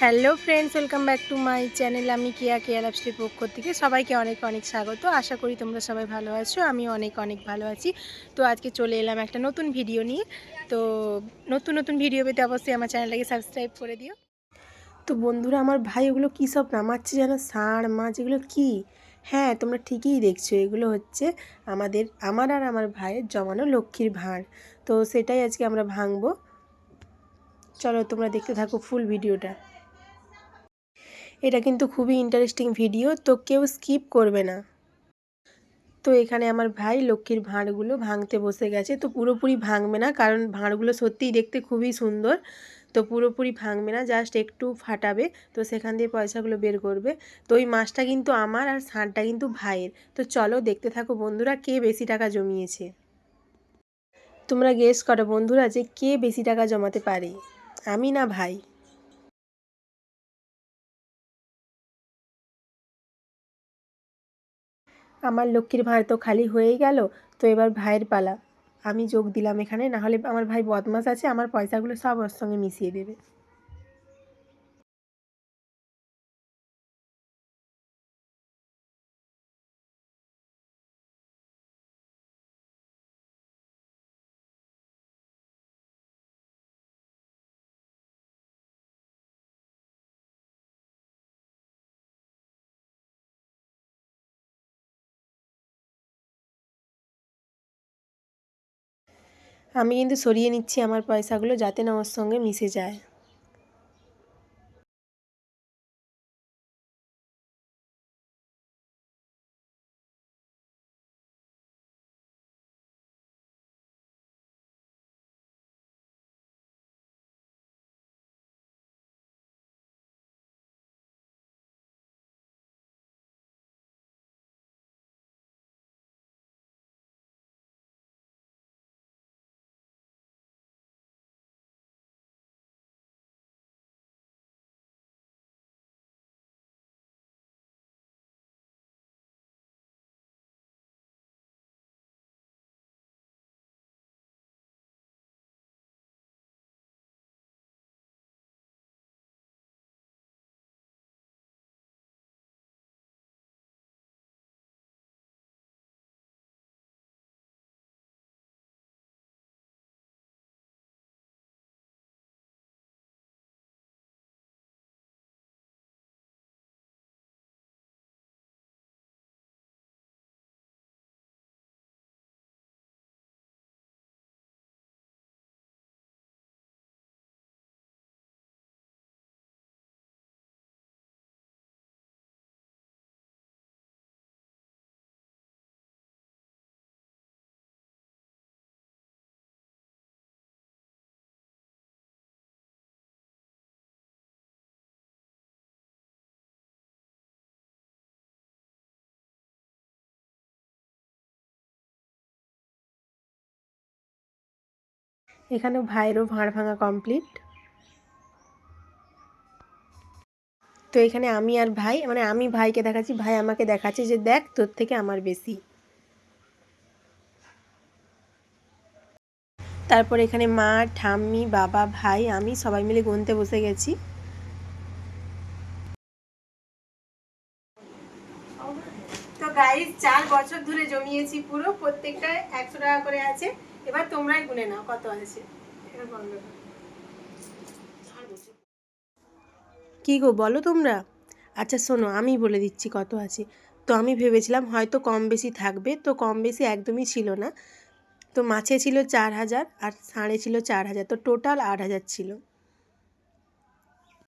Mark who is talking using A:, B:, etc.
A: Hello friends, welcome back to my channel. আমি Kiya care অ্যাপসটির পক্ষ থেকে সবাইকে অনেক অনেক স্বাগত। আশা করি তোমরা সবাই ভালো আছো আমি অনেক অনেক ভালো আছি। তো আজকে চলে এলাম একটা নতুন ভিডিও নিয়ে। তো নতুন নতুন ভিডিও পেতে অবশ্যই আমার চ্যানেলটাকে সাবস্ক্রাইব করে দিও। তো বন্ধুরা, আমার ভাই ওগুলো কী সব নামাচ্ছে যেন? ষাঁড়, মাছ, এগুলো কী? হ্যাঁ তোমরা ঠিকই দেখছ, এগুলো হচ্ছে আমাদের, আমার আর আমার ভাইয়ের জমানো লক্ষ্মীর ভাঁড়। তো সেটাই আজকে আমরা ভাঙবো। চলো তোমরা দেখতে থাকো ফুল ভিডিওটা। এটা কিন্তু খুবই ইন্টারেস্টিং ভিডিও তো কেউ স্কিপ করবে না। তো এখানে আমার ভাই লক্ষ্মীর ভাঁড়গুলো ভাঙতে বসে গেছে, তো পুরোপুরি ভাঙবে না, কারণ ভাঁড়গুলো সত্যিই দেখতে খুবই সুন্দর। তো পুরোপুরি ভাঙবে না জাস্ট একটু ফাটাবে, তো সেখান দিয়ে পয়সাগুলো বের করবে। তো ওই মাছটা কিন্তু আমার আর ষাঁড়টা কিন্তু ভাইয়ের। তো চলো দেখতে থাকো বন্ধুরা, কে বেশি টাকা জমিয়েছে। তোমরা গেস করো বন্ধুরা যে কে বেশি টাকা জমাতে পারে। আমি না ভাই? আমার লক্ষ্মীর ভাঁড় তো খালি হয়েই গেল, তো এবার ভাইয়ের পালা। আমি যোগ দিলাম এখানে না হলে আমার ভাই বদমাস আছে, আমার পয়সাগুলো সব ওর সঙ্গে মিশিয়ে দেবে। আমি কিন্তু সরিয়ে নিচ্ছি আমার পয়সাগুলো যাতে না ওর সঙ্গে মিশে যায়। এখানে ভাইয়েরও ভাঁড় ভাঙা কমপ্লিট তো এখানে আমি আর ভাই মানে আমি ভাইকে দেখাচ্ছি, ভাই আমাকে দেখাচ্ছে যে দেখ তোর থেকে আমার বেশি। তারপর এখানে মা, ঠাম্মি, বাবা, ভাই, আমি সবাই মিলে গুনতে বসে গেছি। তো গাইজ চার বছর ধরে জমিয়েছি পুরো প্রত্যেকটা একশো টাকা করে আছে। এবার তোমরাই গুনে নাও, কত আছে। কি গো, বলো তোমরা? আচ্ছা শোনো, আমি বলে দিচ্ছি কত আছে। তো আমি ভেবেছিলাম হয়তো কম বেশি থাকবে, তো কম বেশি একদমই ছিল না। তো মাছে ছিল চার হাজার, আর সাড়ে ছিল চার হাজার, তো টোটাল আট হাজার ছিল।